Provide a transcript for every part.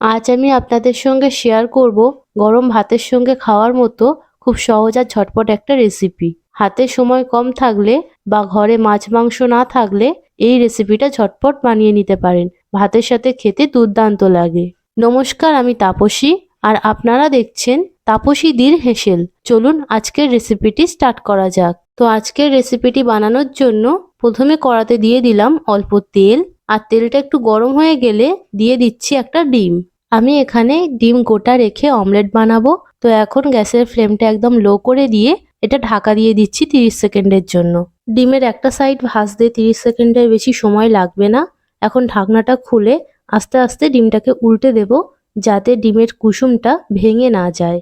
আজ আমি আপনাদের সঙ্গে শেয়ার করব গরম ভাতের সঙ্গে খাওয়ার মতো খুব সহজ আর ঝটপট একটা রেসিপি হাতে সময় কম থাকলে বা ঘরে মাছ মাংস না থাকলে এই রেসিপিটা ঝটপট বানিয়ে নিতে পারেন। ভাতের সাথে খেতে দুর্দান্ত লাগে। নমস্কার, আমি তাপসী আর আপনারা দেখছেন তাপসী দীর হেসেল। চলুন আজকের রেসিপিটি স্টার্ট করা যাক। তো আজকের রেসিপিটি বানানোর জন্য প্রথমে কড়াতে দিয়ে দিলাম অল্প তেল আর তেলটা একটু গরম হয়ে গেলে দিয়ে দিচ্ছি একটা ডিম। আমি এখানে ডিম গোটা রেখে অমলেট বানাবো। তো এখন গ্যাসের ফ্লেমটা একদম লো করে দিয়ে এটা ঢাকা দিয়ে দিচ্ছি তিরিশ সেকেন্ডের জন্য। ডিমের একটা সাইড ভাজতে তিরিশ সেকেন্ডের বেশি সময় লাগবে না। এখন ঢাকনাটা খুলে আস্তে আস্তে ডিমটাকে উল্টে দেব যাতে ডিমের কুসুমটা ভেঙে না যায়।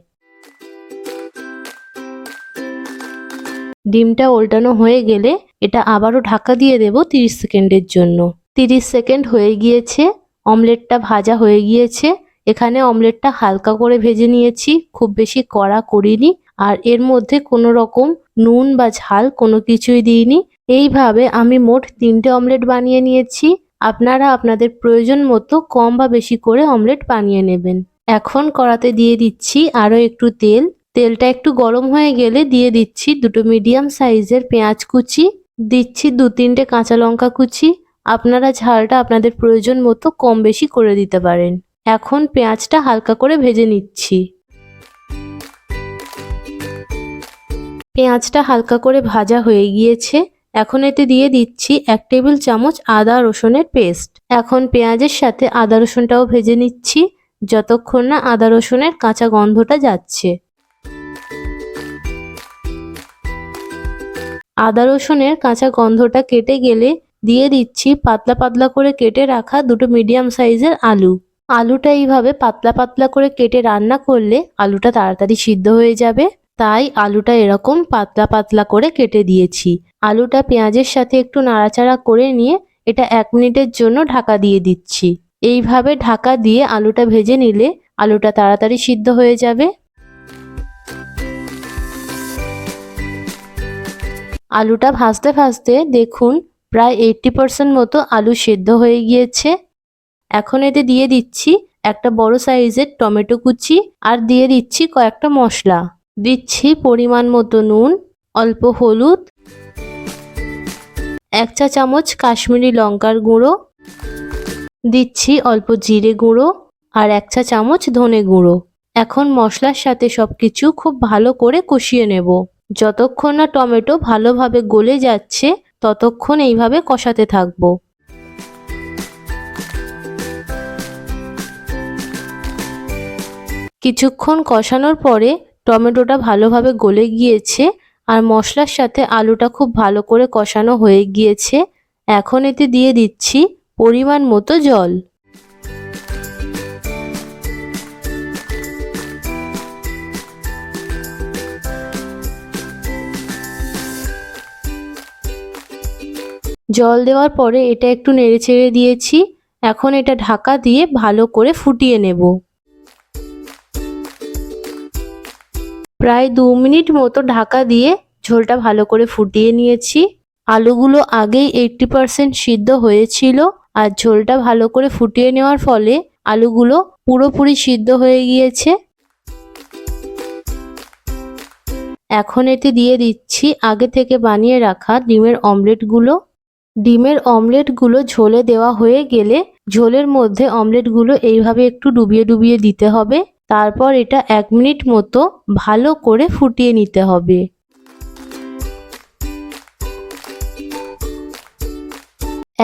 ডিমটা উল্টানো হয়ে গেলে এটা আবারও ঢাকা দিয়ে দেব তিরিশ সেকেন্ডের জন্য। তিরিশ সেকেন্ড হয়ে গিয়েছে, অমলেটটা ভাজা হয়ে গিয়েছে। এখানে অমলেটটা হালকা করে ভেজে নিয়েছি, খুব বেশি কড়া করিনি। আর এর মধ্যে কোনো রকম নুন বা ঝাল কোনো কিছুই দিইনি। এইভাবে আমি মোট তিনটে অমলেট বানিয়ে নিয়েছি। আপনারা আপনাদের প্রয়োজন মতো কম বা বেশি করে অমলেট বানিয়ে নেবেন। এখন কড়াতে দিয়ে দিচ্ছি আরও একটু তেল। তেলটা একটু গরম হয়ে গেলে দিয়ে দিচ্ছি দুটো মিডিয়াম সাইজের পেঁয়াজ কুচি। দিচ্ছি দু তিনটে কাঁচা লঙ্কা কুচি। আপনারা ঝালটা আপনাদের প্রয়োজন মতো কম বেশি করে দিতে পারেন। এখন পেঁয়াজটা হালকা করে ভেজে নিচ্ছি। পেঁয়াজটা হালকা করে ভাজা হয়ে গিয়েছে। এখন এতে দিয়ে দিচ্ছি এক টেবিল চামচ আদা রসুনের পেস্ট। এখন পেঁয়াজের সাথে আদা রসুনটাও ভেজে নিচ্ছি, যতক্ষণ না আদা রসুনের কাঁচা গন্ধটা যাচ্ছে। আদা রসুনের কাঁচা গন্ধটা কেটে গেলে দিয়ে দিচ্ছি পাতলা পাতলা করে কেটে রাখা দুটো মিডিয়াম সাইজের আলু। আলুটা এইভাবে পাতলা পাতলা করে কেটে রান্না করলে আলুটা তাড়াতাড়ি সিদ্ধ হয়ে যাবে। তাই আলুটা এরকম পাতলা পাতলা করে কেটে দিয়েছি। আলুটা পেঁয়াজের সাথে একটু নাড়াচাড়া করে নিয়ে এটা এক মিনিটের জন্য ঢাকা দিয়ে দিচ্ছি। এইভাবে ঢাকা দিয়ে আলুটা ভেজে নিলে আলুটা তাড়াতাড়ি সিদ্ধ হয়ে যাবে। আলুটা ভাজতে ভাজতে দেখুন প্রায় এইটটি পার্সেন্ট মতো আলু সেদ্ধ হয়ে গিয়েছে। এখন এতে দিয়ে দিচ্ছি একটা বড় সাইজের টমেটো কুচি আর দিয়ে দিচ্ছি কয়েকটা মশলা। দিচ্ছি পরিমাণ মতো নুন, অল্প হলুদ, এক চা চামচ কাশ্মীরি লঙ্কার গুঁড়ো, দিচ্ছি অল্প জিরে গুঁড়ো আর এক চা চামচ ধনে গুঁড়ো। এখন মশলার সাথে সব কিছু খুব ভালো করে কষিয়ে নেব। যতক্ষণ না টমেটো ভালোভাবে গলে যাচ্ছে ততক্ষণ এইভাবে কষাতে থাকব। কিছুক্ষণ কষানোর পরে টমেটোটা ভালোভাবে গলে গিয়েছে আর মশলার সাথে আলুটা খুব ভালো করে কষানো হয়ে গিয়েছে। এখন এতে দিয়ে দিচ্ছি পরিমাণ মতো জল। জল দেওয়ার পরে এটা একটু নেড়ে ছেড়ে দিয়েছি। এখন এটা ঢাকা দিয়ে ভালো করে ফুটিয়ে নেব। প্রায় দু মিনিট মতো ঢাকা দিয়ে ঝোলটা ভালো করে ফুটিয়ে নিয়েছি। আলুগুলো আগেই এইটটি পারসেন্ট সিদ্ধ হয়েছিল আর ঝোলটা ভালো করে ফুটিয়ে নেওয়ার ফলে আলুগুলো পুরোপুরি সিদ্ধ হয়ে গিয়েছে। এখন এতে দিয়ে দিচ্ছি আগে থেকে বানিয়ে রাখা ডিমের অমলেটগুলো। ডিমের অমলেটগুলো ঝোলে দেওয়া হয়ে গেলে ঝোলের মধ্যে অমলেটগুলো এইভাবে একটু ডুবিয়ে ডুবিয়ে দিতে হবে। তারপর এটা এক মিনিট মতো ভালো করে ফুটিয়ে নিতে হবে।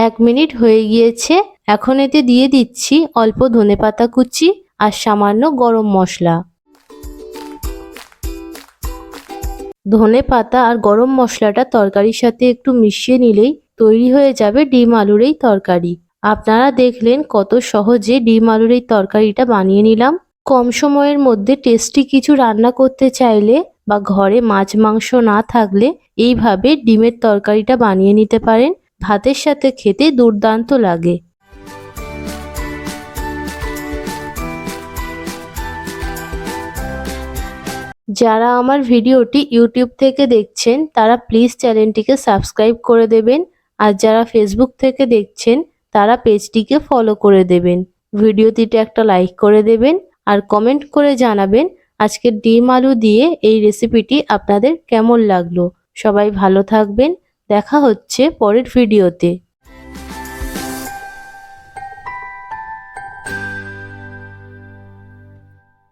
এক মিনিট হয়ে গিয়েছে। এখন এতে দিয়ে দিচ্ছি অল্প ধনেপাতা কুচি আর সামান্য গরম মশলা। ধনে পাতা আর গরম মশলাটা তরকারির সাথে একটু মিশিয়ে নিলেই তৈরি হয়ে যাবে ডিম আলুর এই তরকারি। আপনারা দেখলেন কত সহজে ডিম আলুর এই তরকারিটা বানিয়ে নিলাম। কম সময়ের মধ্যে টেস্টি কিছু রান্না করতে চাইলে বা ঘরে মাছ, মাংস না থাকলে এইভাবে ডিমের তরকারিটা বানিয়ে নিতে পারেন। ভাতের সাথে খেতে দুর্দান্ত লাগে। যারা আমার ভিডিওটি ইউটিউব থেকে দেখছেন, তারা প্লিজ চ্যানেলটিকে সাবস্ক্রাইব করে দেবেন। আর যারা ফেসবুক থেকে দেখছেন, তারা পেজটিকে ফলো করে দেবেন। ভিডিওটিতে একটা লাইক করে দেবেন আর কমেন্ট করে জানাবেন আজকে ডিম আলু দিয়ে এই রেসিপিটি আপনাদের কেমন লাগল। সবাই ভালো থাকবেন। দেখা হচ্ছে পরের ভিডিওতে